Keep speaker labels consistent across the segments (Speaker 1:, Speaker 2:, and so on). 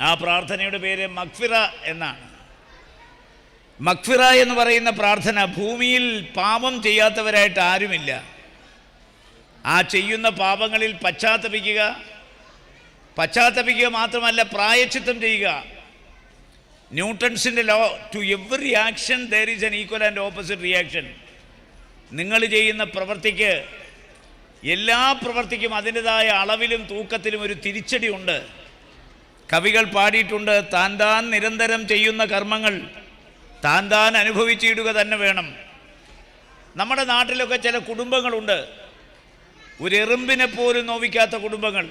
Speaker 1: ആ പ്രാർത്ഥനയുടെ പേര് മക്ഫിറ എന്നാണ്. മക്ഫിറ എന്ന് പറയുന്ന പ്രാർത്ഥന ഭൂമിയിൽ പാപം ചെയ്യാത്തവരായിട്ട് ആരുമില്ല. ആ ചെയ്യുന്ന പാപങ്ങളിൽ പശ്ചാത്തപിക്കുക പശ്ചാത്തപിക്കുക മാത്രമല്ല പ്രായച്ചിത്തം ചെയ്യുക. ന്യൂട്ടൺസിന്റെ law to every action there is an equal and opposite reaction നിങ്ങൾ ചെയ്യുന്ന പ്രവൃത്തിക്ക് എല്ലാ പ്രവൃത്തിക്കും അതിന്റെതായ അളവിലും തൂക്കത്തിലും ഒരു തിരിച്ചടി ഉണ്ട്. കവികൾ പാടിയിട്ടുണ്ട്. താൻ താൻ നിരന്തരം ചെയ്യുന്ന കർമ്മങ്ങൾ താൻ താൻ അനുഭവിച്ചിടുക തന്നെ വേണം. നമ്മുടെ നാട്ടിലൊക്കെ ചില കുടുംബങ്ങളുണ്ട്. ഒരു എറുമ്പിനെ പോലും നോവിക്കാത്ത കുടുംബങ്ങൾ.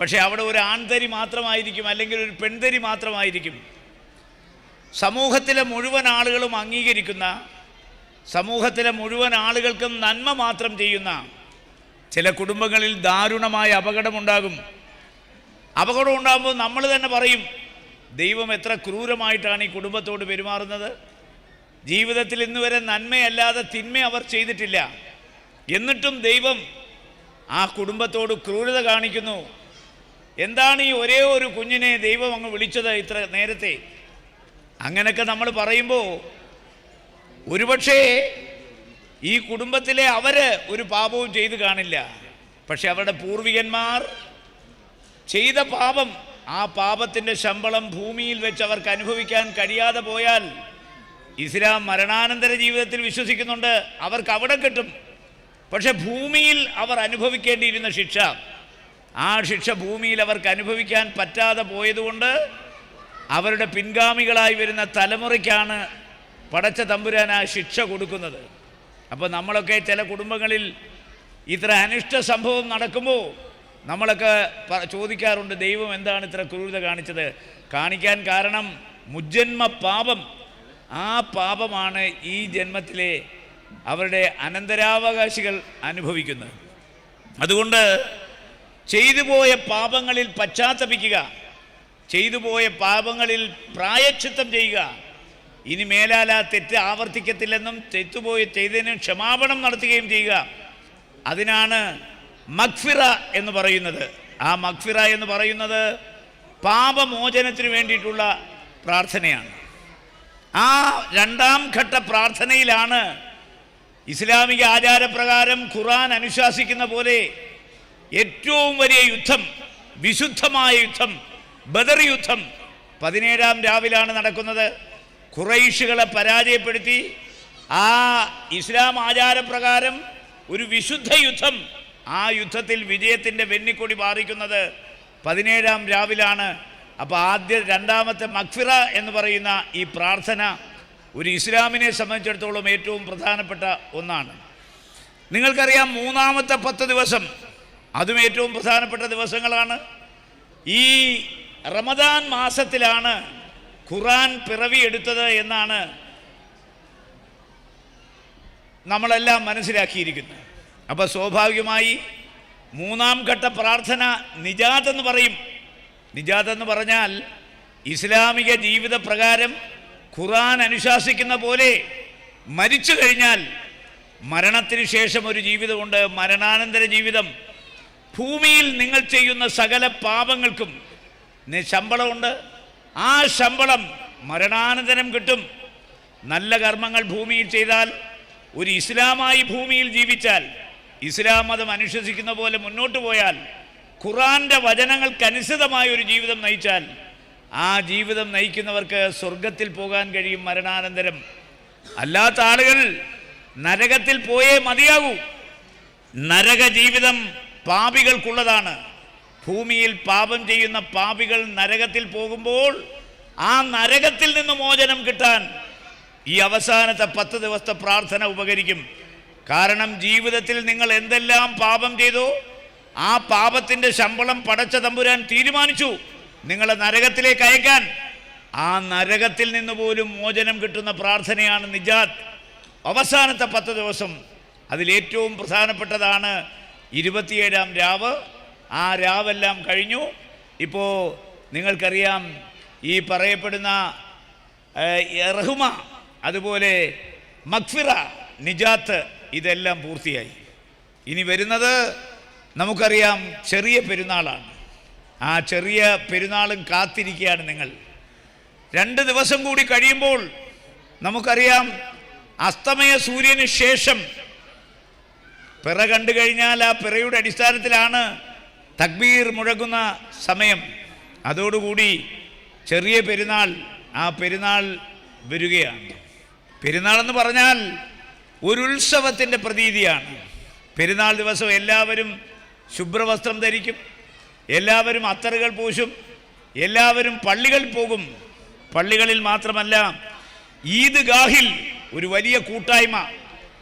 Speaker 1: പക്ഷേ അവിടെ ഒരു ആൺതരി മാത്രമായിരിക്കും അല്ലെങ്കിൽ ഒരു പെൺതരി മാത്രമായിരിക്കും. സമൂഹത്തിലെ മുഴുവൻ ആളുകളും അംഗീകരിക്കുന്ന സമൂഹത്തിലെ മുഴുവൻ ആളുകൾക്കും നന്മ മാത്രം ചെയ്യുന്ന ചില കുടുംബങ്ങളിൽ ദാരുണമായ അപകടമുണ്ടാകും. അപകടം ഉണ്ടാകുമ്പോൾ നമ്മൾ തന്നെ പറയും ദൈവം എത്ര ക്രൂരമായിട്ടാണ് ഈ കുടുംബത്തോട് പെരുമാറുന്നത്. ജീവിതത്തിൽ ഇന്ന് വരെ നന്മയല്ലാതെ തിന്മ അവർ ചെയ്തിട്ടില്ല. എന്നിട്ടും ദൈവം ആ കുടുംബത്തോട് ക്രൂരത കാണിക്കുന്നു. എന്താണ് ഈ ഒരേ ഒരു കുഞ്ഞിനെ ദൈവം അങ്ങ് വിളിച്ചത് ഇത്ര നേരത്തെ? അങ്ങനെയൊക്കെ നമ്മൾ പറയുമ്പോൾ ഒരുപക്ഷേ ഈ കുടുംബത്തിലെ അവർ ഒരു പാപവും ചെയ്തു കാണില്ല. പക്ഷെ അവരുടെ പൂർവികന്മാർ ചെയ്ത പാപം ആ പാപത്തിന്റെ ശമ്പളം ഭൂമിയിൽ വെച്ച് അവർക്ക് അനുഭവിക്കാൻ കഴിയാതെ പോയാൽ ഇസ്ലാം മരണാനന്തര ജീവിതത്തിൽ വിശ്വസിക്കുന്നുണ്ട്. അവർക്ക് അവിടെ കിട്ടും. പക്ഷെ ഭൂമിയിൽ അവർ അനുഭവിക്കേണ്ടിയിരുന്ന ശിക്ഷ ആ ശിക്ഷ ഭൂമിയിൽ അവർക്ക് അനുഭവിക്കാൻ പറ്റാതെ പോയതുകൊണ്ട് അവരുടെ പിൻഗാമികളായി വരുന്ന തലമുറയ്ക്കാണ് പടച്ച തമ്പുരാൻ ആ ശിക്ഷ കൊടുക്കുന്നത്. അപ്പോൾ നമ്മളൊക്കെ ചില കുടുംബങ്ങളിൽ ഇത്ര അനിഷ്ട സംഭവം നടക്കുമ്പോൾ നമ്മളൊക്കെ ചോദിക്കാറുണ്ട് ദൈവം എന്താണ് ഇത്ര ക്രൂരത കാണിച്ചത്? കാണിക്കാൻ കാരണം മുജ്ജന്മ പാപം. ആ പാപമാണ് ഈ ജന്മത്തിലെ അവരുടെ അനന്തരാവകാശികൾ അനുഭവിക്കുന്നത്. അതുകൊണ്ട് ചെയ്തു പോയ പാപങ്ങളിൽ പശ്ചാത്തപിക്കുക ചെയ്തു പോയ പാപങ്ങളിൽ പ്രായച്ചിത്തം ചെയ്യുക. ഇനി മേലാൽ ആ തെറ്റ് ആവർത്തിക്കത്തില്ലെന്നും തെറ്റുപോയി ചെയ്തതിന് ക്ഷമാപണം നടത്തുകയും ചെയ്യുക. അതിനാണ് മക്ഫിറ എന്ന് പറയുന്നത്. ആ മക്ഫിറ എന്ന് പറയുന്നത് പാപമോചനത്തിന് വേണ്ടിയിട്ടുള്ള പ്രാർത്ഥനയാണ്. ആ രണ്ടാം ഘട്ട പ്രാർത്ഥനയിലാണ് ഇസ്ലാമിക ആചാരപ്രകാരം ഖുറാൻ അനുശാസിക്കുന്ന പോലെ ഏറ്റവും വലിയ യുദ്ധം വിശുദ്ധമായ യുദ്ധം ബദർ യുദ്ധം പതിനേഴാം രാവിലാണ് നടക്കുന്നത്. ഖുറൈഷുകളെ പരാജയപ്പെടുത്തി ആ ഇസ്ലാം ആചാരപ്രകാരം ഒരു വിശുദ്ധ യുദ്ധം ആ യുദ്ധത്തിൽ വിജയത്തിന്റെ വെന്നിക്കൊടി പാറിക്കുന്നത് പതിനേഴാം രാവിലാണ്. അപ്പോൾ ആദ്യ രണ്ടാമത്തെ മക്ഫിറ എന്ന് പറയുന്ന ഈ പ്രാർത്ഥന ഒരു ഇസ്ലാമിനെ സംബന്ധിച്ചിടത്തോളം ഏറ്റവും പ്രധാനപ്പെട്ട ഒന്നാണ്. നിങ്ങൾക്കറിയാം മൂന്നാമത്തെ പത്ത് ദിവസം അതും ഏറ്റവും പ്രധാനപ്പെട്ട ദിവസങ്ങളാണ്. ഈ റമദാൻ മാസത്തിലാണ് ഖുറാൻ പിറവിയെടുത്തത് എന്നാണ് നമ്മളെല്ലാം മനസ്സിലാക്കിയിരിക്കുന്നത്. അപ്പോൾ സ്വാഭാവികമായി മൂന്നാം ഘട്ട പ്രാർത്ഥന നിജാത്ത് എന്ന് പറയും. നിജാത്ത് എന്ന് പറഞ്ഞാൽ ഇസ്ലാമിക ജീവിത പ്രകാരം ഖുറാൻ അനുശാസിക്കുന്ന പോലെ മരിച്ചു കഴിഞ്ഞാൽ മരണത്തിന് ശേഷം ഒരു ജീവിതമുണ്ട്. മരണാനന്തര ജീവിതം. ഭൂമിയിൽ നിങ്ങൾ ചെയ്യുന്ന സകല പാപങ്ങൾക്കും ശമ്പളമുണ്ട്. ആ ശമ്പളം മരണാനന്തരം കിട്ടും. നല്ല കർമ്മങ്ങൾ ഭൂമിയിൽ ചെയ്താൽ ഒരു ഇസ്ലാമായി ഭൂമിയിൽ ജീവിച്ചാൽ ഇസ്ലാം മതം അനുശസിക്കുന്ന പോലെ മുന്നോട്ട് പോയാൽ ഖുറാന്റെ വചനങ്ങൾക്കനുസൃതമായ ഒരു ജീവിതം നയിച്ചാൽ ആ ജീവിതം നയിക്കുന്നവർക്ക് സ്വർഗത്തിൽ പോകാൻ കഴിയും മരണാനന്തരം. അല്ലാത്ത ആളുകൾ നരകത്തിൽ പോയേ മതിയാകൂ. നരക ജീവിതം പാപികൾക്കുള്ളതാണ്. ഭൂമിയിൽ പാപം ചെയ്യുന്ന പാപികൾ നരകത്തിൽ പോകുമ്പോൾ ആ നരകത്തിൽ നിന്ന് മോചനം കിട്ടാൻ ഈ അവസാനത്തെ പത്ത് ദിവസത്തെ പ്രാർത്ഥന ഉപകരിക്കും. കാരണം ജീവിതത്തിൽ നിങ്ങൾ എന്തെല്ലാം പാപം ചെയ്തോ ആ പാപത്തിന്റെ ശമ്പളം പടച്ച തമ്പുരാൻ തീരുമാനിച്ചു. നിങ്ങളെ നരകത്തിലേക്ക് അയക്കാൻ. ആ നരകത്തിൽ നിന്ന് പോലും മോചനം കിട്ടുന്ന പ്രാർത്ഥനയാണ് നിജാത്ത് അവസാനത്തെ പത്ത് ദിവസം അതിലേറ്റവും പ്രധാനപ്പെട്ടതാണ് ഇരുപത്തിയേഴാം രാവ്. ആ രാവെല്ലാം കഴിഞ്ഞു. ഇപ്പോൾ നിങ്ങൾക്കറിയാം ഈ പറയപ്പെടുന്ന റഹുമ അതുപോലെ മക്ഫിറ നിജാത്ത് ഇതെല്ലാം പൂർത്തിയായി. ഇനി വരുന്നത് നമുക്കറിയാം ചെറിയ പെരുന്നാളാണ്. ആ ചെറിയ പെരുന്നാളും കാത്തിരിക്കുകയാണ് നിങ്ങൾ. രണ്ട് ദിവസം കൂടി കഴിയുമ്പോൾ നമുക്കറിയാം അസ്തമയ സൂര്യന് ശേഷം പിറ കണ്ടു കഴിഞ്ഞാൽ ആ പിറയുടെ അടിസ്ഥാനത്തിലാണ് തക്ബീർ മുഴങ്ങുന്ന സമയം. അതോടുകൂടി ചെറിയ പെരുന്നാൾ ആ പെരുന്നാൾ വരികയാണ്. പെരുന്നാളെന്ന് പറഞ്ഞാൽ ഒരു ഉത്സവത്തിന്റെ പ്രതീതിയാണ്. പെരുന്നാൾ ദിവസം എല്ലാവരും ശുഭ്രവസ്ത്രം ധരിക്കും എല്ലാവരും അത്തറുകൾ പൂശും എല്ലാവരും പള്ളികൾ പോകും. പള്ളികളിൽ മാത്രമല്ല ഈദ് ഗാഹിൽ ഒരു വലിയ കൂട്ടായ്മ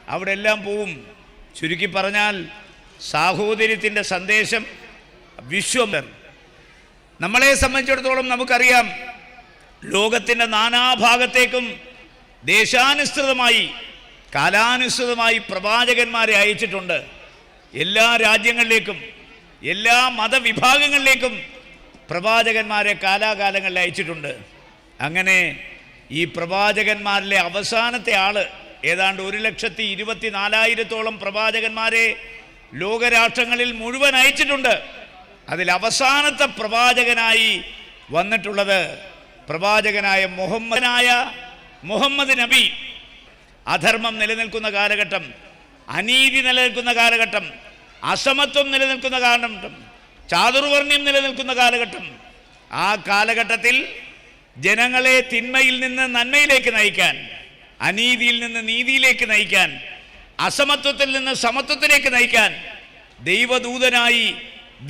Speaker 1: അവിടെ എല്ലാം പോവും. ചുരുക്കി പറഞ്ഞാൽ സാഹോദര്യത്തിന്റെ സന്ദേശം വിശ്വം. നമ്മളെ സംബന്ധിച്ചിടത്തോളം നമുക്കറിയാം ലോകത്തിന്റെ നാനാഭാഗത്തേക്കും ദേശാനുസൃതമായി കാലാനുസൃതമായി പ്രവാചകന്മാരെ അയച്ചിട്ടുണ്ട്. എല്ലാ രാജ്യങ്ങളിലേക്കും എല്ലാ മതവിഭാഗങ്ങളിലേക്കും പ്രവാചകന്മാരെ കാലാകാലങ്ങളിൽ അയച്ചിട്ടുണ്ട്. അങ്ങനെ ഈ പ്രവാചകന്മാരിലെ അവസാനത്തെ ആൾ ഏതാണ്ട് ഒരു ലക്ഷത്തി ഇരുപത്തി നാലായിരത്തോളം പ്രവാചകന്മാരെ ലോകരാഷ്ട്രങ്ങളിൽ മുഴുവൻ അയച്ചിട്ടുണ്ട്. അതിൽ അവസാനത്തെ പ്രവാചകനായി വന്നിട്ടുള്ളത് പ്രവാചകനായ മുഹമ്മദനായ മുഹമ്മദ് നബി. അധർമ്മം നിലനിൽക്കുന്ന കാലഘട്ടം അനീതി നിലനിൽക്കുന്ന കാലഘട്ടം അസമത്വം നിലനിൽക്കുന്ന കാലഘട്ടം ചാതുർവർണ്യം നിലനിൽക്കുന്ന കാലഘട്ടം. ആ കാലഘട്ടത്തിൽ ജനങ്ങളെ തിന്മയിൽ നിന്ന് നന്മയിലേക്ക് നയിക്കാൻ അനീതിയിൽ നിന്ന് നീതിയിലേക്ക് നയിക്കാൻ അസമത്വത്തിൽ നിന്ന് സമത്വത്തിലേക്ക് നയിക്കാൻ ദൈവദൂതനായി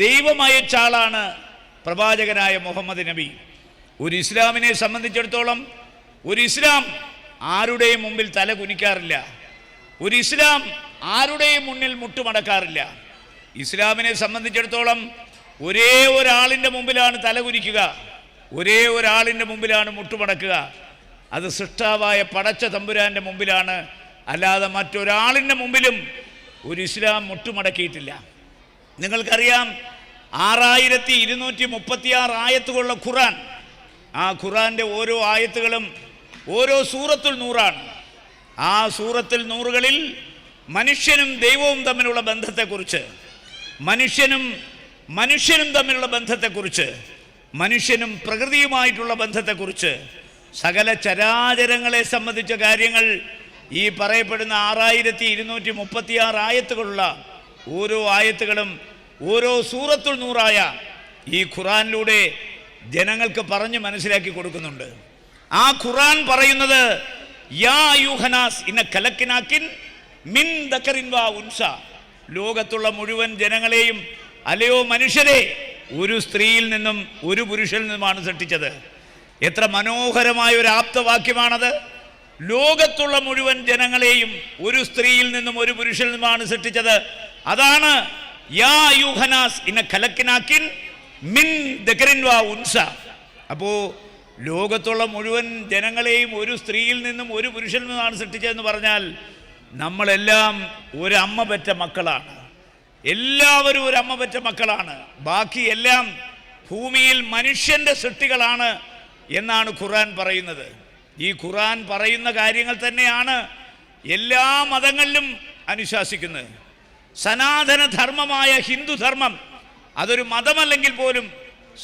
Speaker 1: ദൈവമായ ആളാണ് പ്രവാചകനായ മുഹമ്മദ് നബി. ഒരു ഇസ്ലാമിനെ സംബന്ധിച്ചിടത്തോളം ഒരു ഇസ്ലാം ആരുടെയും മുമ്പിൽ തല കുനിക്കാറില്ല. ഒരു ഇസ്ലാം ആരുടെയും മുന്നിൽ മുട്ടുമടക്കാറില്ല. ഇസ്ലാമിനെ സംബന്ധിച്ചിടത്തോളം ഒരേ ഒരാളിന്റെ മുമ്പിലാണ് തല കുനിക്കുക. ഒരേ ഒരാളിന്റെ മുമ്പിലാണ് മുട്ടുമടക്കുക. അത് സൃഷ്ടാവായ പടച്ച തമ്പുരാന്റെ മുമ്പിലാണ്. അല്ലാതെ മറ്റൊരാളിന്റെ മുമ്പിലും ഒരു ഇസ്ലാം മുട്ടുമടക്കിയിട്ടില്ല. നിങ്ങൾക്കറിയാം ആറായിരത്തി ഇരുന്നൂറ്റി മുപ്പത്തിയാറ് ആയത്തുകളുള്ള ഖുറാൻ ആ ഖുറാന്റെ ഓരോ ആയത്തുകളും ഓരോ സൂറത്തുൽ നൂറാണ്. ആ സൂറത്തിൽ നൂറുകളിൽ മനുഷ്യനും ദൈവവും തമ്മിലുള്ള ബന്ധത്തെക്കുറിച്ച് മനുഷ്യനും മനുഷ്യനും തമ്മിലുള്ള ബന്ധത്തെക്കുറിച്ച് മനുഷ്യനും പ്രകൃതിയുമായിട്ടുള്ള ബന്ധത്തെക്കുറിച്ച് സകല ചരാചരങ്ങളെ സംബന്ധിച്ച കാര്യങ്ങൾ ഈ പറയപ്പെടുന്ന ആറായിരത്തി ഇരുന്നൂറ്റി മുപ്പത്തിയാറ് ആയത്തുകളുള്ള ഓരോ ആയത്തുകളും ഓരോ സൂറത്തുൽ നൂറായ ഈ ഖുറാനിലൂടെ ജനങ്ങൾക്ക് പറഞ്ഞ് മനസ്സിലാക്കി കൊടുക്കുന്നുണ്ട്. ആ ഖുറാൻ പറയുന്നത് യാ ഇന്ന മിൻ ലോകത്തുള്ള മുഴുവൻ ജനങ്ങളെയും അലയോ മനുഷ്യരെ ഒരു സ്ത്രീയിൽ നിന്നും ഒരു പുരുഷനിൽ നിന്നുമാണ് സൃഷ്ടിച്ചത്. എത്ര മനോഹരമായ ഒരു ആപ്തവാക്യമാണത്. ലോകത്തുള്ള മുഴുവൻ ജനങ്ങളെയും ഒരു സ്ത്രീയിൽ നിന്നും ഒരു പുരുഷനിൽ നിന്നുമാണ് സൃഷ്ടിച്ചത്. അതാണ് യാ ഇന്ന മിൻ ദക്കറിൻ വാ ഉൻസ. അപ്പോ ലോകത്തുള്ള മുഴുവൻ ജനങ്ങളെയും ഒരു സ്ത്രീയിൽ നിന്നും ഒരു പുരുഷനിൽ നിന്നാണ് സൃഷ്ടിച്ചതെന്ന് പറഞ്ഞാൽ നമ്മളെല്ലാം ഒരു അമ്മ പെറ്റ മക്കളാണ്. എല്ലാവരും ഒരു അമ്മ പെറ്റ മക്കളാണ്. ബാക്കി എല്ലാം ഭൂമിയിൽ മനുഷ്യന്റെ സൃഷ്ടികളാണ് എന്നാണ് ഖുറാൻ പറയുന്നത്. ഈ ഖുറാൻ പറയുന്ന കാര്യങ്ങൾ തന്നെയാണ് എല്ലാ മതങ്ങളിലും അനുശാസിക്കുന്നത്. സനാതന ധർമ്മമായ ഹിന്ദു ധർമ്മം അതൊരു മതമല്ലെങ്കിൽ പോലും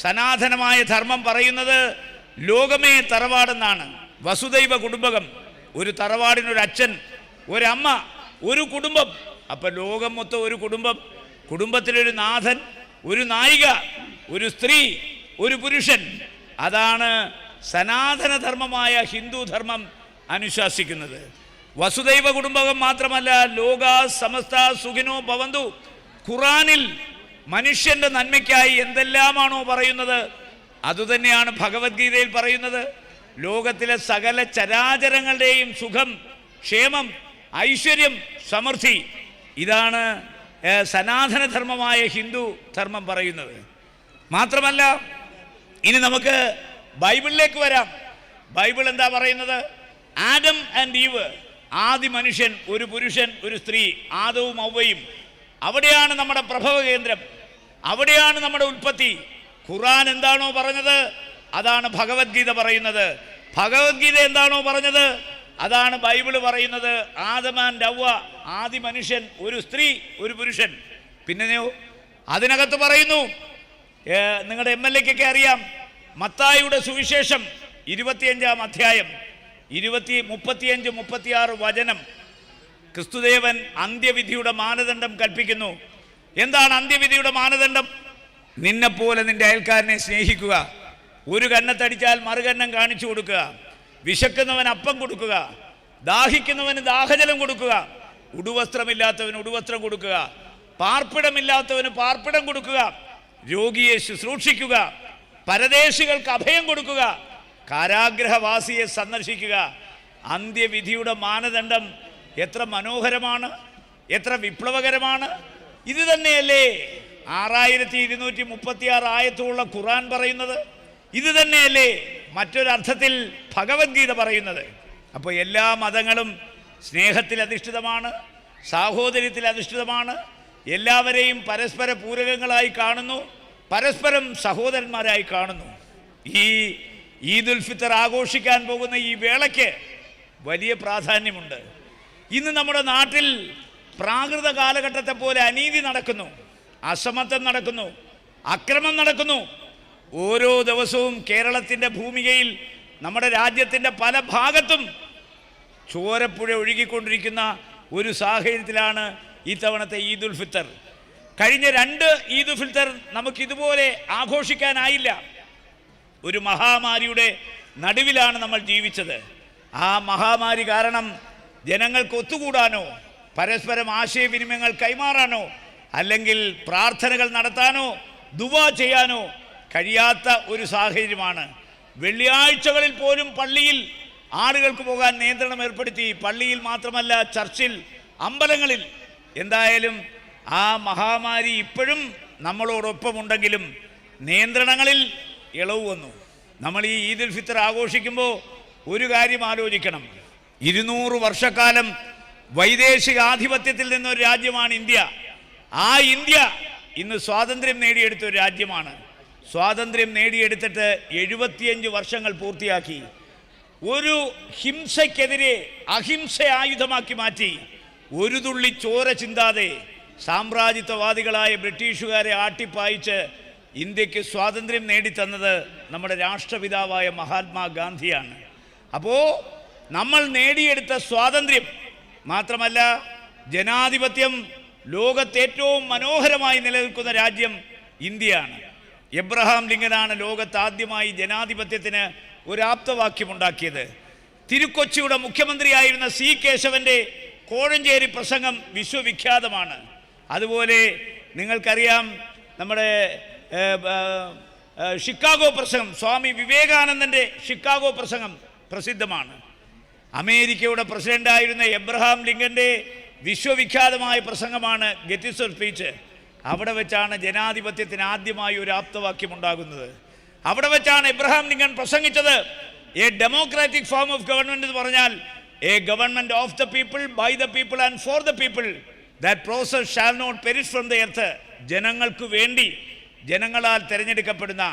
Speaker 1: സനാതനമായ ധർമ്മം പറയുന്നത് ലോകമേ തറവാടെന്നാണ്. വസുദൈവ കുടുംബകം. ഒരു തറവാടിനൊരു അച്ഛൻ ഒരമ്മ ഒരു കുടുംബം. അപ്പൊ ലോകം മൊത്തം ഒരു കുടുംബം. കുടുംബത്തിലൊരു നാഥൻ ഒരു നായിക ഒരു സ്ത്രീ ഒരു പുരുഷൻ. അതാണ് സനാതനധർമ്മമായ ഹിന്ദു ധർമ്മം അനുശാസിക്കുന്നത്. വസുദൈവ കുടുംബകം മാത്രമല്ല ലോക സമസ്ത സുഖിനോ ഭവന്തു. ഖുറാനിൽ മനുഷ്യന്റെ നന്മയ്ക്കായി എന്തെല്ലാമാണോ പറയുന്നത്? അതുതന്നെയാണ് ഭഗവത്ഗീതയിൽ പറയുന്നത്. ലോകത്തിലെ സകല ചരാചരങ്ങളുടെയും സുഖം ക്ഷേമം ഐശ്വര്യം സമൃദ്ധി. ഇതാണ് സനാതനധർമ്മമായ ഹിന്ദു ധർമ്മം പറയുന്നത്. മാത്രമല്ല ഇനി നമുക്ക് ബൈബിളിലേക്ക് വരാം. ബൈബിൾ എന്താ പറയുന്നത്? ആദം ആൻഡ് ഈവ് ആദി മനുഷ്യൻ ഒരു പുരുഷൻ ഒരു സ്ത്രീ ആദവും ഔവയും. അവിടെയാണ് നമ്മുടെ പ്രഭവ കേന്ദ്രം അവിടെയാണ് നമ്മുടെ ഉൽപ്പത്തി. ഖുറാൻ എന്താണോ പറഞ്ഞത്? അതാണ് ഭഗവത്ഗീത പറയുന്നത്. ഭഗവത്ഗീത എന്താണോ പറഞ്ഞത്? അതാണ് ബൈബിൾ പറയുന്നത്. ആദമാൻ രവ്വ ആദി മനുഷ്യൻ ഒരു സ്ത്രീ ഒരു പുരുഷൻ. പിന്നെ അതിനകത്ത് പറയുന്നു നിങ്ങളുടെ എം എൽ എക്കൊക്കെ അറിയാം മത്തായിയുടെ സുവിശേഷം ഇരുപത്തിയഞ്ചാം അധ്യായം ഇരുപത്തി മുപ്പത്തിയഞ്ച് മുപ്പത്തിയാറ് വചനം. ക്രിസ്തുദേവൻ അന്ത്യവിധിയുടെ മാനദണ്ഡം കൽപ്പിക്കുന്നു. എന്താണ് അന്ത്യവിധിയുടെ മാനദണ്ഡം? നിന്നെപ്പോലെ നിന്റെ അയൽക്കാരനെ സ്നേഹിക്കുക. ഒരു കന്നത്തടിച്ചാൽ മറുകന്നം കാണിച്ചു കൊടുക്കുക. വിശക്കുന്നവൻ അപ്പം കൊടുക്കുക. ദാഹിക്കുന്നവന് ദാഹജലം കൊടുക്കുക. ഉടുവസ്ത്രമില്ലാത്തവന് ഉടുവസ്ത്രം കൊടുക്കുക. പാർപ്പിടമില്ലാത്തവന് പാർപ്പിടം കൊടുക്കുക. രോഗിയെ ശുശ്രൂഷിക്കുക. പരദേശികൾക്ക് അഭയം കൊടുക്കുക. കാരാഗ്രഹവാസിയെ സന്ദർശിക്കുക. അന്ത്യവിധിയുടെ മാനദണ്ഡം എത്ര മനോഹരമാണ് എത്ര വിപ്ലവകരമാണ്. ഇത് തന്നെയല്ലേ? ആറായിരത്തി ഇരുന്നൂറ്റി മുപ്പത്തിയാറ് ആയത്തുള്ള ഖുറാൻ പറയുന്നത് ഇത് തന്നെയല്ലേ മറ്റൊരർത്ഥത്തിൽ ഭഗവത്ഗീത പറയുന്നത്. അപ്പോൾ എല്ലാ മതങ്ങളും സ്നേഹത്തിൽ അധിഷ്ഠിതമാണ് സാഹോദര്യത്തിൽ അധിഷ്ഠിതമാണ് എല്ലാവരെയും പരസ്പര പൂരകങ്ങളായി കാണുന്നു പരസ്പരം സഹോദരന്മാരായി കാണുന്നു. ഈ ഈദുൽ ഫിത്തർ ആഘോഷിക്കാൻ പോകുന്ന ഈ വേളയ്ക്ക് വലിയ പ്രാധാന്യമുണ്ട്. ഇന്ന് നമ്മുടെ നാട്ടിൽ പ്രാകൃത കാലഘട്ടത്തെ പോലെ അനീതി നടക്കുന്നു. അസമത്വം നടക്കുന്നു അക്രമം നടക്കുന്നു. ഓരോ ദിവസവും കേരളത്തിന്റെ ഭൂമികയിൽ നമ്മുടെ രാജ്യത്തിന്റെ പല ഭാഗത്തും ചോരപ്പുഴ ഒഴുകിക്കൊണ്ടിരിക്കുന്ന ഒരു സാഹചര്യത്തിലാണ് ഇത്തവണത്തെ ഈദുൽ ഫിത്തർ. കഴിഞ്ഞ രണ്ട് ഈദുൽ ഫിത്തർ നമുക്കിതുപോലെ ആഘോഷിക്കാനായില്ല. ഒരു മഹാമാരിയുടെ നടുവിലാണ് നമ്മൾ ജീവിച്ചത്. ആ മഹാമാരി കാരണം ജനങ്ങൾക്ക് ഒത്തുകൂടാനോ പരസ്പരം ആശയവിനിമയങ്ങൾ കൈമാറാനോ അല്ലെങ്കിൽ പ്രാർത്ഥനകൾ നടത്താനോ ദുവാ ചെയ്യാനോ കഴിയാത്ത ഒരു സാഹചര്യമാണ്. വെള്ളിയാഴ്ചകളിൽ പോലും പള്ളിയിൽ ആളുകൾക്ക് പോകാൻ നിയന്ത്രണം ഏർപ്പെടുത്തി. പള്ളിയിൽ മാത്രമല്ല ചർച്ചിൽ അമ്പലങ്ങളിൽ. എന്തായാലും ആ മഹാമാരി ഇപ്പോഴും നമ്മളോടൊപ്പമുണ്ടെങ്കിലും നിയന്ത്രണങ്ങളിൽ ഇളവ് വന്നു. നമ്മൾ ഈ ഈദുൽ ഫിത്തർ ആഘോഷിക്കുമ്പോൾ ഒരു കാര്യം ആലോചിക്കണം. ഇരുന്നൂറ് വർഷക്കാലം വൈദേശിക ആധിപത്യത്തിൽ നിന്നൊരു രാജ്യമാണ് ഇന്ത്യ. ആ ഇന്ത്യ ഇന്ന് സ്വാതന്ത്ര്യം നേടിയെടുത്ത ഒരു രാജ്യമാണ്. സ്വാതന്ത്ര്യം നേടിയെടുത്തിട്ട് എഴുപത്തിയഞ്ച് വർഷങ്ങൾ പൂർത്തിയാക്കി. ഒരു ഹിംസയ്ക്കെതിരെ അഹിംസ ആയുധമാക്കി മാറ്റി. ഒരു തുള്ളി ചോര ചിന്താതെ സാമ്രാജ്യത്വവാദികളായ ബ്രിട്ടീഷുകാരെ ആട്ടിപ്പായിച്ച് ഇന്ത്യയ്ക്ക് സ്വാതന്ത്ര്യം നേടിത്തന്നത് നമ്മുടെ രാഷ്ട്രപിതാവായ മഹാത്മാഗാന്ധിയാണ് അപ്പോൾ നമ്മൾ നേടിയെടുത്ത സ്വാതന്ത്ര്യം മാത്രമല്ല ജനാധിപത്യം ലോകത്ത് ഏറ്റവും മനോഹരമായി നിലനിൽക്കുന്ന രാജ്യം ഇന്ത്യയാണ്. എബ്രഹാം ലിങ്കനാണ് ലോകത്ത് ആദ്യമായി ജനാധിപത്യത്തിന് ഒരു ആപ്തവാക്യമുണ്ടാക്കിയത് തിരുക്കൊച്ചിയുടെ മുഖ്യമന്ത്രിയായിരുന്ന സി കേശവന്റെ കോഴഞ്ചേരി പ്രസംഗം വിശ്വവിഖ്യാതമാണ്. അതുപോലെ നിങ്ങൾക്കറിയാം നമ്മുടെ ഷിക്കാഗോ പ്രസംഗം സ്വാമി വിവേകാനന്ദന്റെ ഷിക്കാഗോ പ്രസംഗം പ്രസിദ്ധമാണ്. അമേരിക്കയുടെ പ്രസിഡന്റായിരുന്ന എബ്രഹാം ലിങ്കന്റെ വിശ്വവിഖ്യാതമായ പ്രസംഗമാണ് ഗെറ്റിസർ സ്പീച്ച്. അവിടെ വെച്ചാണ് ജനാധിപത്യത്തിന് ആദ്യമായി ഒരു ആപ്തവാക്യം ഉണ്ടാകുന്നത്. അവിടെ വെച്ചാണ് ഇബ്രഹാം ലിങ്കൺ പ്രസംഗിച്ചത്. A democratic form of government എന്ന് പറഞ്ഞാൽ a government of the people by the people and for the people. That process shall not perish from the earth ജനങ്ങൾക്ക് വേണ്ടി ജനങ്ങളാൽ തിരഞ്ഞെടുക്കപ്പെടുന്ന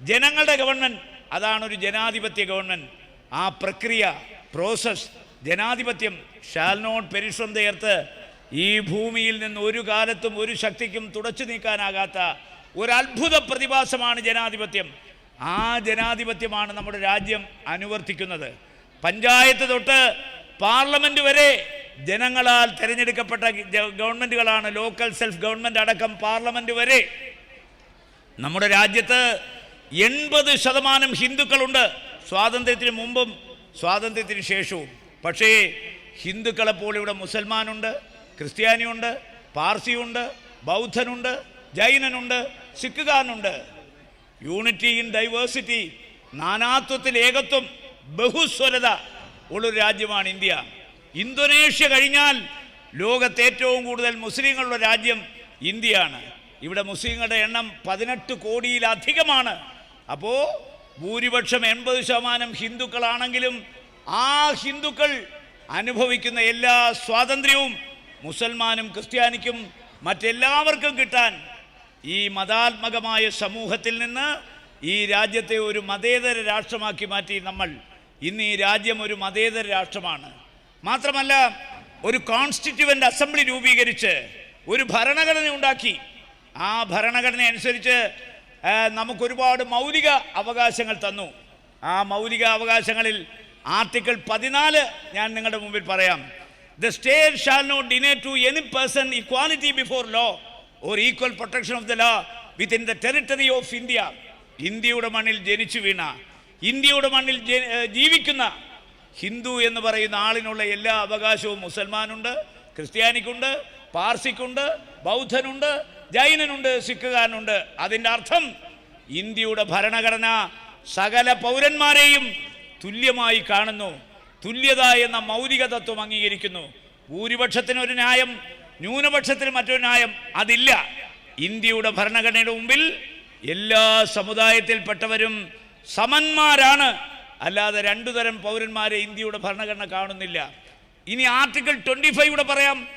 Speaker 1: ജനങ്ങളുടെ ഗവൺമെന്റ് അതാണ് ഒരു ജനാധിപത്യ ഗവൺമെന്റ്. ആ പ്രക്രിയ പ്രോസസ് ജനാധിപത്യം ഷാൽ നോട്ട് പെരിഷ് എർത്ത് ഈ ഭൂമിയിൽ നിന്ന് ഒരു കാലത്തും ഒരു ശക്തിക്കും തുടച്ചു നീക്കാനാകാത്ത ഒരു അത്ഭുത പ്രതിഭാസമാണ് ജനാധിപത്യം. ആ ജനാധിപത്യമാണ് നമ്മുടെ രാജ്യം അനുവർത്തിക്കുന്നത്. പഞ്ചായത്ത് തൊട്ട് പാർലമെന്റ് വരെ ജനങ്ങളാൽ തിരഞ്ഞെടുക്കപ്പെട്ട ഗവൺമെന്റുകളാണ് ലോക്കൽ സെൽഫ് ഗവൺമെന്റ് അടക്കം പാർലമെന്റ് വരെ. നമ്മുടെ രാജ്യത്ത് എൺപത് ശതമാനം ഹിന്ദുക്കളുണ്ട്. സ്വാതന്ത്ര്യത്തിന് മുമ്പും സ്വാതന്ത്ര്യത്തിന് ശേഷവും. പക്ഷേ ഹിന്ദുക്കളെപ്പോൾ ഇവിടെ മുസൽമാനുണ്ട് ക്രിസ്ത്യാനിയുണ്ട് പാർസിയുണ്ട് ബൗദ്ധനുണ്ട് ജൈനനുണ്ട് സിഖുകാരനുണ്ട്. യൂണിറ്റി ഇൻ ഡൈവേഴ്സിറ്റി നാനാത്വത്തിൽ ഏകത്വം ബഹുസ്വരത ഉള്ളൊരു രാജ്യമാണ് ഇന്ത്യ. ഇന്തോനേഷ്യ കഴിഞ്ഞാൽ ലോകത്തെ ഏറ്റവും കൂടുതൽ മുസ്ലിങ്ങളുള്ള രാജ്യം ഇന്ത്യയാണ്. ഇവിടെ മുസ്ലിങ്ങളുടെ എണ്ണം പതിനെട്ട് കോടിയിലധികമാണ്. അപ്പോൾ ഭൂരിപക്ഷം എൺപത് ശതമാനം ഹിന്ദുക്കളാണെങ്കിലും ആ ഹിന്ദുക്കൾ അനുഭവിക്കുന്ന എല്ലാ സ്വാതന്ത്ര്യവും മുസൽമാനും ക്രിസ്ത്യാനിക്കും മറ്റെല്ലാവർക്കും കിട്ടാൻ ഈ മതാത്മകമായ സമൂഹത്തിൽ നിന്ന് ഈ രാജ്യത്തെ ഒരു മതേതര രാഷ്ട്രമാക്കി മാറ്റി നമ്മൾ. ഇന്ന് ഈ രാജ്യം ഒരു മതേതര രാഷ്ട്രമാണ്. മാത്രമല്ല ഒരു കോൺസ്റ്റിറ്റ്യുവന്റ് അസംബ്ലി രൂപീകരിച്ച് ഒരു ഭരണഘടന ഉണ്ടാക്കി. ആ ഭരണഘടന അനുസരിച്ച് നമുക്കൊരുപാട് മൗലിക അവകാശങ്ങൾ തന്നു. ആ മൗലിക അവകാശങ്ങളിൽ ആർട്ടിക്കിൾ പതിനാല് ഞാൻ നിങ്ങളുടെ മുമ്പിൽ പറയാം. The state shall not deny to any person equality before law or equal protection of the law within the territory of India ഇന്ത്യയുടെ മണ്ണിൽ ജനിച്ചു വീണ ഇന്ത്യയുടെ മണ്ണിൽ ജീവിക്കുന്ന ഹിന്ദു എന്ന് പറയുന്ന ആളിനുള്ള എല്ലാ അവകാശവും മുസൽമാനുണ്ട് ക്രിസ്ത്യാനിക്കുണ്ട് പാർസിക്കുണ്ട് ബൗദ്ധനുണ്ട് ജൈനനുണ്ട് സിഖുകാരനുണ്ട്. അതിന്റെ അർത്ഥം ഇന്ത്യയുടെ ഭരണഘടന സകല പൗരന്മാരെയും തുല്യമായി കാണുന്നു. തുല്യത എന്ന മൗലിക തത്വം അംഗീകരിക്കുന്നു. ഭൂരിപക്ഷത്തിന് ഒരു ന്യായം ന്യൂനപക്ഷത്തിന് മറ്റൊരു ന്യായം അതില്ല. ഇന്ത്യയുടെ ഭരണഘടനയുടെ മുമ്പിൽ എല്ലാ സമുദായത്തിൽപ്പെട്ടവരും സമന്മാരാണ്. അല്ലാതെ രണ്ടു തരം പൗരന്മാരെ ഇന്ത്യയുടെ ഭരണഘടന കാണുന്നില്ല. ഇനി ആർട്ടിക്കിൾ ട്വന്റി ഫൈവ് പറയാം.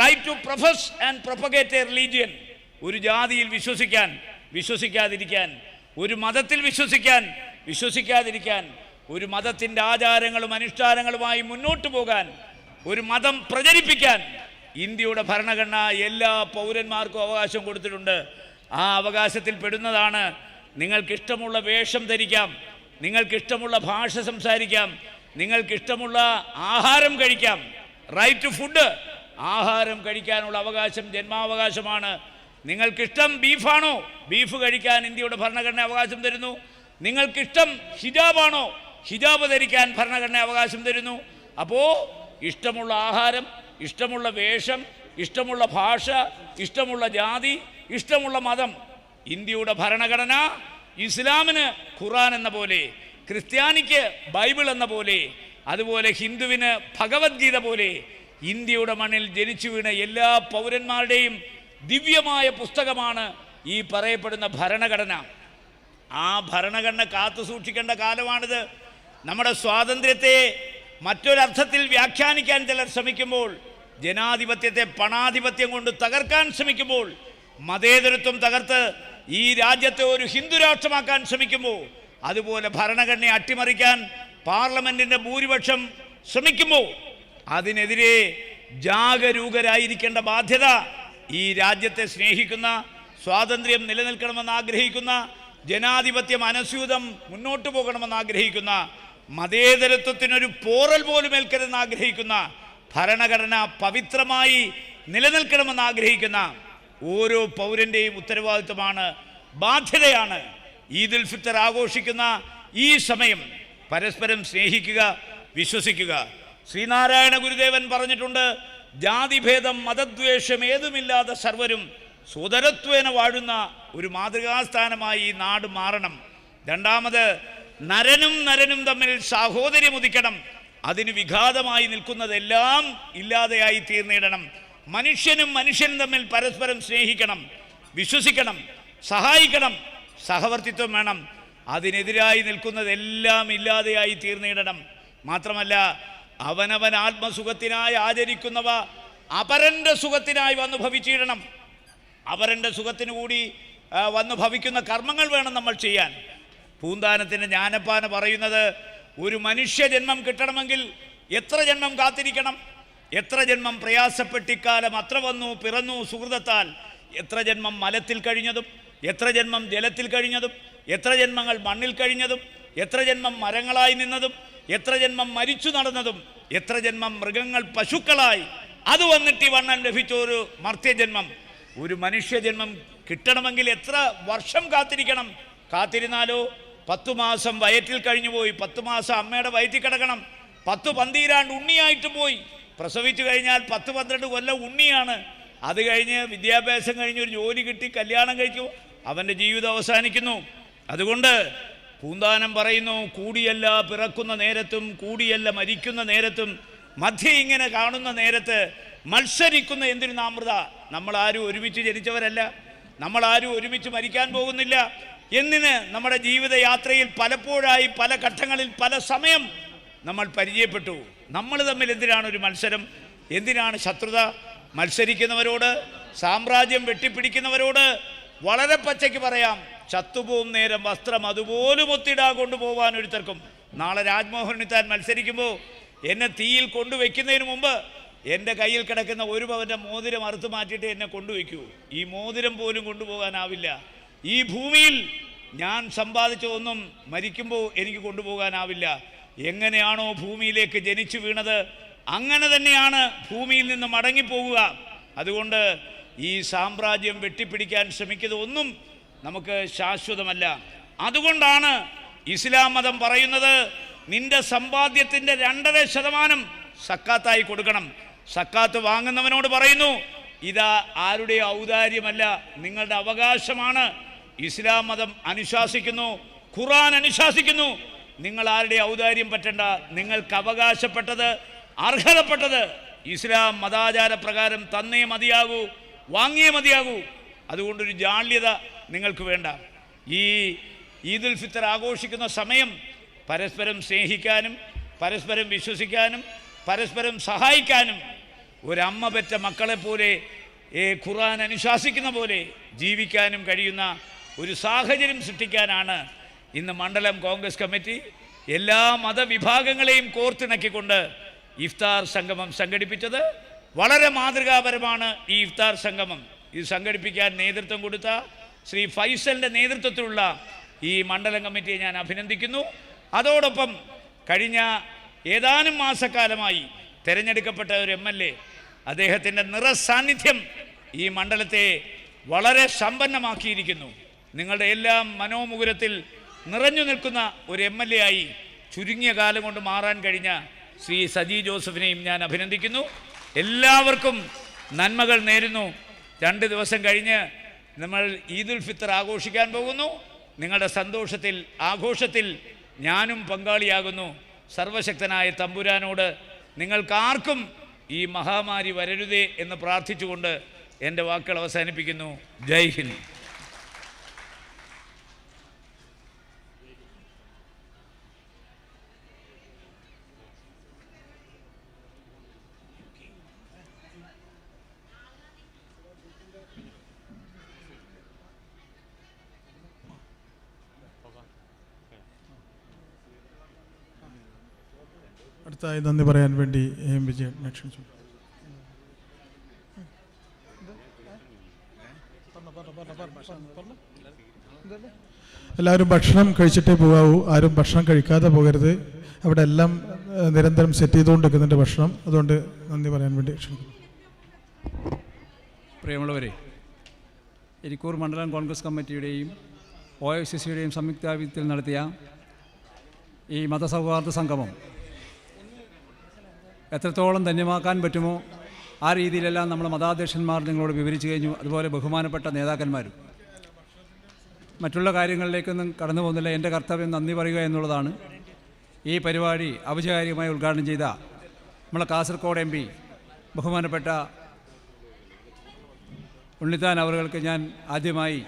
Speaker 1: Right to profess and propagate a religion ഒരു ജാതിയിൽ വിശ്വസിക്കാൻ വിശ്വസിക്കാതിരിക്കാൻ ഒരു മതത്തിൽ വിശ്വസിക്കാൻ വിശ്വസിക്കാതിരിക്കാൻ ഒരു മതത്തിന്റെ ആചാരങ്ങളും അനുഷ്ഠാനങ്ങളുമായി മുന്നോട്ട് പോകാൻ ഒരു മതം പ്രചരിപ്പിക്കാൻ ഇന്ത്യയുടെ ഭരണഘടന എല്ലാ പൗരന്മാർക്കും അവകാശം കൊടുത്തിട്ടുണ്ട്. ആ അവകാശത്തിൽ പെടുന്നതാണ് നിങ്ങൾക്കിഷ്ടമുള്ള വേഷം ധരിക്കാം നിങ്ങൾക്കിഷ്ടമുള്ള ഭാഷ സംസാരിക്കാം നിങ്ങൾക്കിഷ്ടമുള്ള ആഹാരം കഴിക്കാം. റൈറ്റ് ടു ഫുഡ് ആഹാരം കഴിക്കാനുള്ള അവകാശം ജന്മാവകാശമാണ്. നിങ്ങൾക്കിഷ്ടം ബീഫാണോ? ബീഫ് കഴിക്കാൻ ഇന്ത്യയുടെ ഭരണഘടന അവകാശം തരുന്നു. നിങ്ങൾക്കിഷ്ടം ഹിജാബാണോ? ഹിജാബ് ധരിക്കാൻ ഭരണഘടന അവകാശം തരുന്നു. അപ്പോൾ ഇഷ്ടമുള്ള ആഹാരം ഇഷ്ടമുള്ള വേഷം ഇഷ്ടമുള്ള ഭാഷ ഇഷ്ടമുള്ള ജാതി ഇഷ്ടമുള്ള മതം. ഇന്ത്യയുടെ ഭരണഘടന ഇസ്ലാമിന് ഖുറാൻ എന്ന പോലെ ക്രിസ്ത്യാനിക്ക് ബൈബിൾ എന്ന പോലെ അതുപോലെ ഹിന്ദുവിന് ഭഗവത്ഗീത പോലെ ഇന്ത്യയുടെ മണ്ണിൽ ജനിച്ചു വീണ എല്ലാ പൗരന്മാരുടെയും ദിവ്യമായ പുസ്തകമാണ് ഈ പറയപ്പെടുന്ന ഭരണഘടന. ആ ഭരണഘടന കാത്തു സൂക്ഷിക്കേണ്ട കാലമാണിത്. നമ്മുടെ സ്വാതന്ത്ര്യത്തെ മറ്റൊരർത്ഥത്തിൽ വ്യാഖ്യാനിക്കാൻ ചിലർ ശ്രമിക്കുമ്പോൾ ജനാധിപത്യത്തെ പണാധിപത്യം കൊണ്ട് തകർക്കാൻ ശ്രമിക്കുമ്പോൾ മതേതരത്വം തകർത്ത് ഈ രാജ്യത്തെ ഒരു ഹിന്ദു രാഷ്ട്രമാക്കാൻ ശ്രമിക്കുമ്പോൾ അതുപോലെ ഭരണഘടനയെ അട്ടിമറിക്കാൻ പാർലമെന്റിന്റെ ഭൂരിപക്ഷം ശ്രമിക്കുമ്പോൾ അതിനെതിരെ ജാഗരൂകരായിരിക്കേണ്ട ബാധ്യത ഈ രാജ്യത്തെ സ്നേഹിക്കുന്ന സ്വാതന്ത്ര്യം നിലനിൽക്കണമെന്ന് ആഗ്രഹിക്കുന്ന ജനാധിപത്യം അനസ്യൂതം മുന്നോട്ട് പോകണമെന്ന് ആഗ്രഹിക്കുന്ന മതേതരത്വത്തിനൊരു പോറൽ പോലും ഏൽക്കരുതെന്ന് ആഗ്രഹിക്കുന്ന ഭരണഘടന പവിത്രമായി നിലനിൽക്കണമെന്ന് ആഗ്രഹിക്കുന്ന ഓരോ പൗരന്റെയും ഉത്തരവാദിത്വമാണ് ബാധ്യതയാണ്. ഈദുൽ ഫിത്തർ ആഘോഷിക്കുന്ന ഈ സമയം പരസ്പരം സ്നേഹിക്കുക വിശ്വസിക്കുക. ശ്രീനാരായണ ഗുരുദേവൻ പറഞ്ഞിട്ടുണ്ട് ജാതിഭേദം മതദ്വേഷം ഏതുമില്ലാതെ സർവരും സുതരത്വേന വാഴുന്ന ഒരു മാതൃകാസ്ഥാനമായി ഈ നാട് മാറണം. രണ്ടാമത് നരനും നരനും തമ്മിൽ സാഹോദര്യം ഉദിക്കണം അതിന് വിഘാതമായി നിൽക്കുന്നതെല്ലാം ഇല്ലാതെയായി തീർന്നിടണം. മനുഷ്യനും മനുഷ്യനും തമ്മിൽ പരസ്പരം സ്നേഹിക്കണം വിശ്വസിക്കണം സഹായിക്കണം സഹവർത്തിത്വം വേണം. അതിനെതിരായി നിൽക്കുന്നതെല്ലാം ഇല്ലാതെയായി തീർന്നിടണം. മാത്രമല്ല അവനവൻ ആത്മസുഖത്തിനായി ആചരിക്കുന്നവ അപരന്റെ സുഖത്തിനായി വന്നു ഭവിച്ചിടണം. അപരന്റെ സുഖത്തിനു കൂടി വന്നു ഭവിക്കുന്ന കർമ്മങ്ങൾ വേണം നമ്മൾ ചെയ്യാൻ. പൂന്താനത്തിന്റെ ജ്ഞാനപ്പാന പറയുന്നത് ഒരു മനുഷ്യ ജന്മം കിട്ടണമെങ്കിൽ എത്ര ജന്മം കാത്തിരിക്കണം? എത്ര ജന്മം പ്രയാസപ്പെട്ടിക്കാലം അത്ര വന്നു പിറന്നു സുഹൃതത്താൽ എത്ര ജന്മം മലത്തിൽ കഴിഞ്ഞതും എത്ര ജന്മം ജലത്തിൽ കഴിഞ്ഞതും എത്ര ജന്മങ്ങൾ മണ്ണിൽ കഴിഞ്ഞതും എത്ര ജന്മം മരങ്ങളായി നിന്നതും എത്ര ജന്മം മരിച്ചു നടന്നതും എത്ര ജന്മം മൃഗങ്ങൾ പശുക്കളായി അത് വന്നിട്ട് ഈ വണ്ണം ലഭിച്ച ഒരു മർത്യജന്മം ഒരു മനുഷ്യജന്മം കിട്ടണമെങ്കിൽ എത്ര വർഷം കാത്തിരിക്കണം? കാത്തിരുന്നാലോ? പത്തു മാസം വയറ്റിൽ കഴിഞ്ഞു പോയി. പത്തു മാസം അമ്മയുടെ വയറ്റിൽ കിടക്കണം. പത്ത് പന്തിരാണ്ട് ഉണ്ണിയായിട്ട് പോയി. പ്രസവിച്ചു കഴിഞ്ഞാൽ പത്ത് പന്ത്രണ്ട് കൊല്ലം ഉണ്ണിയാണ്. അത് കഴിഞ്ഞ് വിദ്യാഭ്യാസം കഴിഞ്ഞ് ഒരു ജോലി കിട്ടി കല്യാണം കഴിച്ചു. അവന്റെ ജീവിതം അവസാനിക്കുന്നു. അതുകൊണ്ട് പൂന്താനം പറയുന്നു കൂടിയല്ല പിറക്കുന്ന നേരത്തും കൂടിയല്ല മരിക്കുന്ന നേരത്തും മധ്യ ഇങ്ങനെ കാണുന്ന നേരത്ത് മത്സരിക്കുന്ന എന്തിനു നാമൃത നമ്മളാരും ഒരുമിച്ച് ജനിച്ചവരല്ല. നമ്മളാരും ഒരുമിച്ച് മരിക്കാൻ പോകുന്നില്ല. എന്നിന് നമ്മുടെ ജീവിതയാത്രയിൽ പലപ്പോഴായി പല ഘട്ടങ്ങളിൽ പല സമയം നമ്മൾ പരിചയപ്പെട്ടു. നമ്മൾ തമ്മിൽ എന്തിനാണ് ഒരു മത്സരം? എന്തിനാണ് ശത്രുത മത്സരിക്കുന്നവരോട് സാമ്രാജ്യം വെട്ടിപ്പിടിക്കുന്നവരോട്? വളരെ പച്ചയ്ക്ക് പറയാം. ചത്തുപോകും നേരം വസ്ത്രം അതുപോലും ഒത്തിടാ കൊണ്ടുപോകാൻ ഒരുത്തർക്കും. നാളെ രാജ്മോഹൻ താൻ മത്സരിക്കുമ്പോൾ എന്നെ തീയിൽ കൊണ്ടുവയ്ക്കുന്നതിന് മുമ്പ് എന്റെ കയ്യിൽ കിടക്കുന്ന ഒരു പവന്റെ മോതിരം അറുത്തു മാറ്റിയിട്ട് എന്നെ കൊണ്ടുവയ്ക്കൂ. ഈ മോതിരം പോലും കൊണ്ടുപോകാനാവില്ല. ഈ ഭൂമിയിൽ ഞാൻ സമ്പാദിച്ചതൊന്നും മരിക്കുമ്പോൾ എനിക്ക് കൊണ്ടുപോകാനാവില്ല. എങ്ങനെയാണോ ഭൂമിയിലേക്ക് ജനിച്ചു വീണത് അങ്ങനെ തന്നെയാണ് ഭൂമിയിൽ നിന്ന് മടങ്ങിപ്പോവുക. അതുകൊണ്ട് ഈ സാമ്രാജ്യം വെട്ടിപ്പിടിക്കാൻ ശ്രമിക്കുന്നതൊന്നും നമുക്ക് ശാശ്വതമല്ല. അതുകൊണ്ടാണ് ഇസ്ലാം മതം പറയുന്നത് നിന്റെ സമ്പാദ്യത്തിന്റെ രണ്ടര ശതമാനം സക്കാത്തായി കൊടുക്കണം. സക്കാത്ത് വാങ്ങുന്നവനോട് പറയുന്നു ഇതാ ആരുടെ ഔദാര്യമല്ല നിങ്ങളുടെ അവകാശമാണ്. ഇസ്ലാം മതം അനുശാസിക്കുന്നു ഖുറാൻ അനുശാസിക്കുന്നു. നിങ്ങൾ ആരുടെ ഔദാര്യം പറ്റണ്ട? നിങ്ങൾക്ക് അവകാശപ്പെട്ടത് അർഹതപ്പെട്ടത് ഇസ്ലാം മതാചാര പ്രകാരം തന്നേ മതിയാകൂ വാങ്ങിയേ മതിയാകൂ. അതുകൊണ്ടൊരു ജാള്യത നിങ്ങൾക്ക് വേണ്ട. ഈ ഈദുൽ ഫിത്തർ ആഘോഷിക്കുന്ന സമയം പരസ്പരം സ്നേഹിക്കാനും പരസ്പരം വിശ്വസിക്കാനും പരസ്പരം സഹായിക്കാനും ഒരമ്മ പെറ്റ മക്കളെപ്പോലെ ഖുർആൻ അനുശാസിക്കുന്ന പോലെ ജീവിക്കാനും കഴിയുന്ന ഒരു സാഹചര്യം സൃഷ്ടിക്കാനാണ് ഇന്ന് മണ്ഡലം കോൺഗ്രസ് കമ്മിറ്റി എല്ലാ മതവിഭാഗങ്ങളെയും കോർത്തിണക്കിക്കൊണ്ട് ഇഫ്താർ സംഗമം സംഘടിപ്പിച്ചത്. വളരെ മാതൃകാപരമാണ് ഈ ഇഫ്താർ സംഗമം. ഇത് സംഘടിപ്പിക്കാൻ നേതൃത്വം കൊടുത്ത ശ്രീ ഫൈസലിന്റെ നേതൃത്വത്തിലുള്ള ഈ മണ്ഡലം കമ്മിറ്റിയെ ഞാൻ അഭിനന്ദിക്കുന്നു. അതോടൊപ്പം കഴിഞ്ഞ ഏതാനും മാസക്കാലമായി തിരഞ്ഞെടുക്കപ്പെട്ട ഒരു എം എൽ എ അദ്ദേഹത്തിന്റെ നിറസാന്നിധ്യം ഈ മണ്ഡലത്തെ വളരെ സമ്പന്നമാക്കിയിരിക്കുന്നു. നിങ്ങളുടെ എല്ലാ മനോമുകുരത്തിൽ നിറഞ്ഞു നിൽക്കുന്ന ഒരു എം എൽ എ ആയി ചുരുങ്ങിയ കാലം കൊണ്ട് മാറാൻ കഴിഞ്ഞ ശ്രീ സജി ജോസഫിനെയും ഞാൻ അഭിനന്ദിക്കുന്നു. എല്ലാവർക്കും നന്മകൾ നേരുന്നു. രണ്ട് ദിവസം കഴിഞ്ഞ് നമ്മൾ ഈദുൽ ഫിത്തർ ആഘോഷിക്കാൻ പോകുന്നു. നിങ്ങളുടെ സന്തോഷത്തിൽ ആഘോഷത്തിൽ ഞാനും പങ്കാളിയാകുന്നു. സർവശക്തനായ തമ്പുരാനോട് നിങ്ങൾക്കാർക്കും ഈ മഹാമാരി വരരുതേ എന്ന് പ്രാർത്ഥിച്ചുകൊണ്ട് എന്റെ വാക്കുകൾ അവസാനിപ്പിക്കുന്നു. ജയ് ഹിന്ദ്.
Speaker 2: അടുത്തായി നന്ദി പറയാൻ വേണ്ടി എം വിജയൻ ക്ഷണിച്ചു എല്ലാവരും ഭക്ഷണം കഴിച്ചിട്ടേ പോകാവൂ. ആരും ഭക്ഷണം കഴിക്കാതെ പോകരുത്. അവിടെ എല്ലാം നിരന്തരം സെറ്റ് ചെയ്തുകൊണ്ടിരിക്കുന്നുണ്ട് ഭക്ഷണം. അതുകൊണ്ട് നന്ദി പറയാൻ വേണ്ടി ക്ഷണിക്കുന്നു.
Speaker 3: പ്രിയമുള്ളവരെ എരിക്കൂർ മണ്ഡലം കോൺഗ്രസ് കമ്മിറ്റിയുടെയും ഒ എസ് സി സിയുടെയും സംയുക്താഭിമുഖ്യത്തിൽ നടത്തിയ ഈ മതസൗഹാർദ്ദ സംഗമം എത്രത്തോളം ധന്യമാക്കാൻ പറ്റുമോ ആ രീതിയിലെല്ലാം നമ്മൾ മതാധ്യക്ഷന്മാർ നിങ്ങളോട് വിവരിച്ചു കഴിഞ്ഞു. അതുപോലെ ബഹുമാനപ്പെട്ട നേതാക്കന്മാരും. മറ്റുള്ള കാര്യങ്ങളിലേക്കൊന്നും കടന്നു പോകുന്നില്ല. എന്റെ കർത്തവ്യം നന്ദി പറയുക എന്നുള്ളതാണ്. ഈ പരിപാടി ഔപചാരികമായി ഉദ്ഘാടനം ചെയ്ത നമ്മളെ കാസർഗോഡ് എം പി ബഹുമാനപ്പെട്ട ഉണ്ണിത്താൻ അവർക്ക് ഞാൻ ആദ്യമായി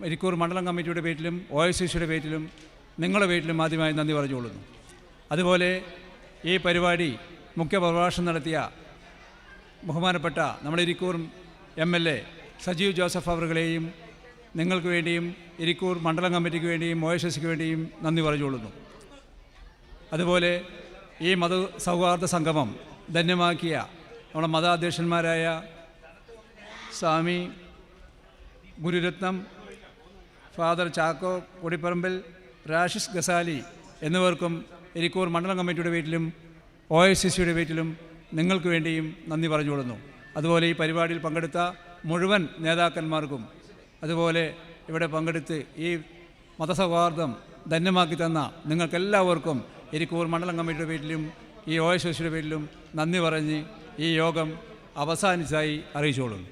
Speaker 3: മരിക്കൂർ മണ്ഡലം കമ്മിറ്റിയുടെ പേരിലും ഒ എസ് സിയുടെ പേരിലും നിങ്ങളുടെ പേരിലും ആദ്യമായി നന്ദി പറഞ്ഞുകൊള്ളുന്നു. അതുപോലെ ഈ പരിപാടി മുഖ്യ പ്രഭാഷണം നടത്തിയ ബഹുമാനപ്പെട്ട നമ്മുടെ Irikkur M L A Sajeev Joseph അവറുകളെയും നിങ്ങൾക്ക് വേണ്ടിയും ഇരിക്കൂർ മണ്ഡലം കമ്മിറ്റിക്ക് വേണ്ടിയും ഒ എസ് വേണ്ടിയും നന്ദി പറഞ്ഞുകൊള്ളുന്നു. അതുപോലെ ഈ മത സൗഹാർദ്ദ സംഗമം ധന്യമാക്കിയ നമ്മുടെ മതാധ്യക്ഷന്മാരായ സ്വാമി ഗുരുരത്നം ഫാദർ ചാക്കോ കൊടിപ്പറമ്പിൽ റാഷിസ് ഗസാലി എന്നിവർക്കും എരിക്കൂർ മണ്ഡലം കമ്മിറ്റിയുടെ പേരിലും ഒ എസ് സി സിയുടെ വീട്ടിലും നിങ്ങൾക്ക് വേണ്ടിയും നന്ദി പറഞ്ഞുകൊള്ളുന്നു. അതുപോലെ ഈ പരിപാടിയിൽ പങ്കെടുത്ത മുഴുവൻ നേതാക്കന്മാർക്കും അതുപോലെ ഇവിടെ പങ്കെടുത്ത് ഈ മതസൗഹാർദ്ദം ധന്യമാക്കി തന്ന നിങ്ങൾക്കെല്ലാവർക്കും എരിക്കൂർ മണ്ഡലം കമ്മിറ്റിയുടെ പേരിലും ഈ ഒ എസ് എസിയുടെ പേരിലും നന്ദി പറഞ്ഞ് ഈ യോഗം അവസാനിച്ചതായി അറിയിച്ചുകൊള്ളുന്നു.